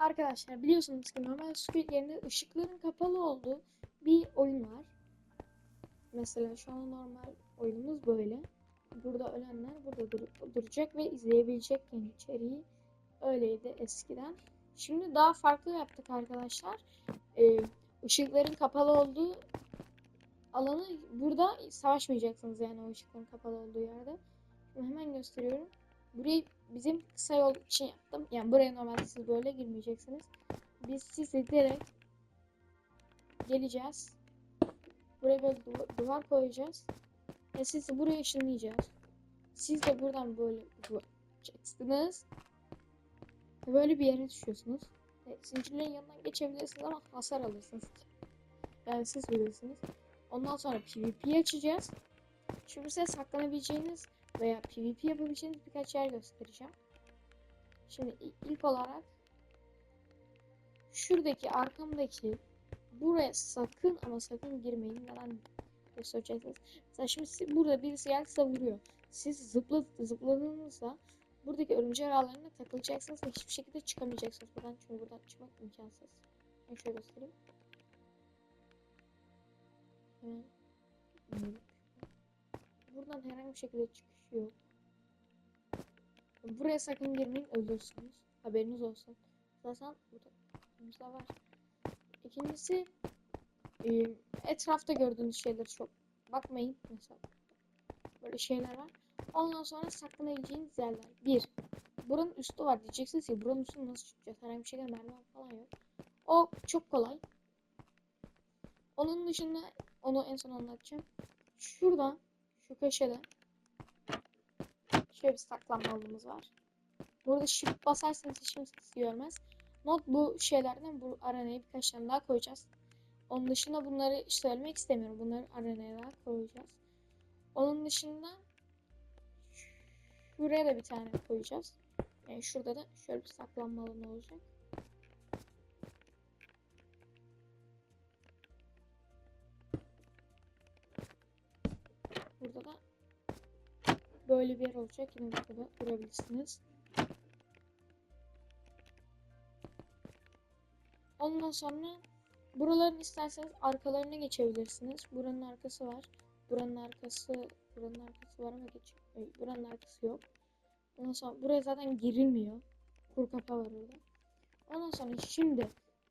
Arkadaşlar biliyorsunuz ki normal Squid yerine ışıkların kapalı olduğu bir oyun var. Mesela şu an normal oyunumuz böyle. Burada ölenler burada dur- duracak ve izleyebilecek yani içeriği. Öyleydi eskiden. Şimdi daha farklı yaptık arkadaşlar. Ee, ışıkların kapalı olduğu alanı burada savaşmayacaksınız yani o ışıkların kapalı olduğu yerde. Şimdi hemen gösteriyorum. Burayı bizim kısa yol için yaptım. Yani buraya normalde siz böyle girmeyeceksiniz. Biz sizi direkt geleceğiz. Buraya böyle duva- duvar koyacağız. Ve sizi buraya ışınlayacağız. Siz de buradan böyle. Ve böyle bir yere düşüyorsunuz. Ve zincirlerin yanından geçebilirsiniz ama hasar alırsınız. Yani siz bilirsiniz. Ondan sonra PvP açacağız. Şimdi size saklanabileceğiniz veya PvP yapabileceğiniz birkaç yer göstereceğim. Şimdi ilk olarak şuradaki arkamdaki buraya sakın ama sakın girmeyin. Neden göstereceksiniz? Mesela şimdi burada birisi geldi size vuruyor. Siz zıpla, zıpladığınızda buradaki örümcek ağlarına takılacaksınız ve hiçbir şekilde çıkamayacaksınız buradan. Çünkü buradan çıkmak imkansız. Ben şöyle göstereyim. Hemen. inelim. Buradan herhangi bir şekilde çıkış yok. Buraya sakın girmeyin ölürsünüz. Haberiniz olsun. Zaten burada var. İkincisi etrafta gördüğünüz şeyler çok bakmayın mesela. Böyle şeyler var. Ondan sonra saklanabileceğiniz yerler. Bir, buranın üstü var diyeceksiniz ki buranın üstü nasıl çıkacağız? Herhangi bir şekilde merdiven falan yok. O çok kolay. Onun dışında onu en son anlatacağım. Şuradan şu köşede şöyle bir saklanma alanımız var. Burada shift basarsanız kimse sizi görmez. Not bu şeylerden bu arenaya birkaç tane daha koyacağız. Onun dışında bunları söylemek istemiyorum. Bunları arenaya daha koyacağız. Onun dışında şuraya da bir tane koyacağız. Yani şurada da şöyle bir saklanma alanı olacak. Burada da böyle bir yer olacak. Yine burada durabilirsiniz. Ondan sonra buraların isterseniz arkalarına geçebilirsiniz. Buranın arkası var. Buranın arkası, buranın arkası var ama geç. Buranın arkası yok. Ondan sonra buraya zaten girilmiyor. Kur kapağı var orada. Ondan sonra şimdi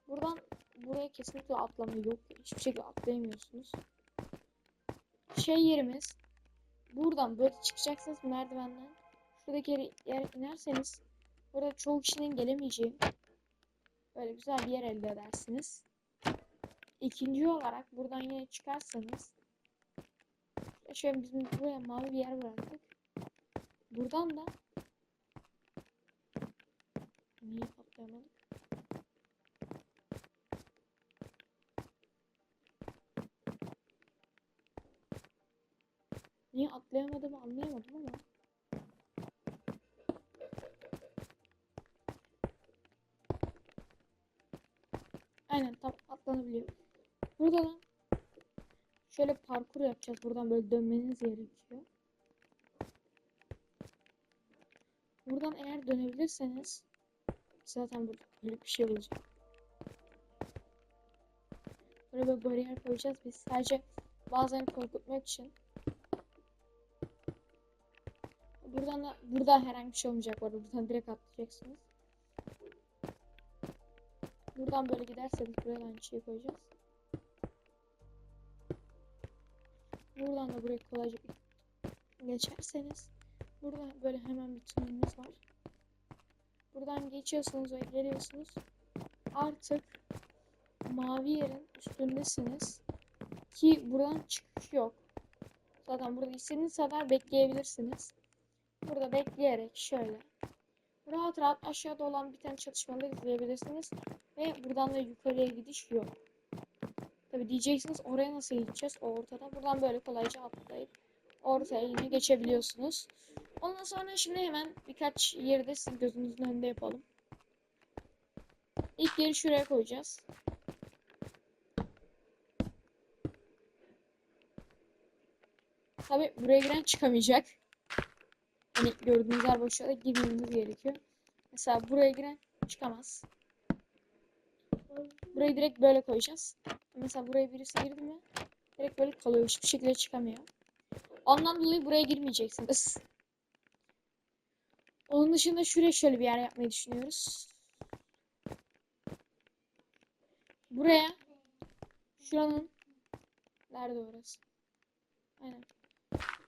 buradan buraya kesinlikle atlama yok. Hiçbir şekilde atlayamıyorsunuz. Şey yerimiz buradan böyle çıkacaksınız merdivenden. Şuradaki yere, yere inerseniz burada çoğu kişinin gelemeyeceği böyle güzel bir yer elde edersiniz. İkinci olarak buradan yine çıkarsanız şöyle bizim buraya mavi bir yer bıraktık. Buradan da niye atlayamadık? Niye atlayamadığımı anlayamadım ama. Aynen tam atlanabiliyor. Burada da şöyle parkur yapacağız. Buradan böyle dönmeniz gerekiyor. Buradan eğer dönebilirseniz zaten burada böyle bir şey olacak. Böyle bir bariyer koyacağız biz sadece bazen korkutmak için. Buradan da burada herhangi bir şey olmayacak arada. Buradan direkt atlayacaksınız. Buradan böyle giderseniz buraya aynı şeyi koyacağız. Buradan da buraya kolayca geçerseniz burada böyle hemen bir tünelimiz var. Buradan geçiyorsunuz ve geliyorsunuz. Artık mavi yerin üstündesiniz. Ki buradan çıkış yok. Zaten burada istediğiniz kadar bekleyebilirsiniz. Burada bekleyerek şöyle rahat rahat aşağıda olan bir tane çatışmaları izleyebilirsiniz. Ve buradan da yukarıya gidiş yok. Tabi diyeceksiniz oraya nasıl gideceğiz? O ortada. Buradan böyle kolayca atlayıp ortaya yine geçebiliyorsunuz. Ondan sonra şimdi hemen birkaç yeri de sizin gözünüzün önünde yapalım. İlk yeri şuraya koyacağız. Tabi buraya giren çıkamayacak. Hani gördüğünüz yer boşluğa girmemiz gerekiyor. Mesela buraya giren çıkamaz. Burayı direkt böyle koyacağız. Mesela buraya birisi girdi mi direkt böyle kalıyor. Hiçbir şekilde çıkamıyor. Ondan dolayı buraya girmeyeceksiniz. Onun dışında şuraya şöyle bir yer yapmayı düşünüyoruz. Buraya şuranın nerede orası? Aynen.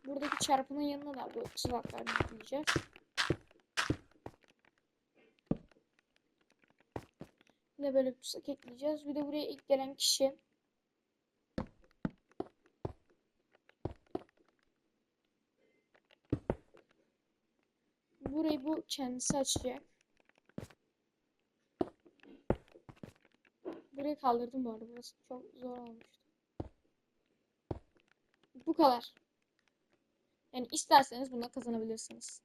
Buradaki çarpının yanına da bu tuzaklarını ekleyeceğiz. Bir de böyle bir tuzak ekleyeceğiz. Bir de buraya ilk gelen kişi burayı bu kendisi açacak. Burayı kaldırdım bu arada. Burası çok zor olmuştu. Bu kadar. Yani isterseniz bunda kazanabilirsiniz.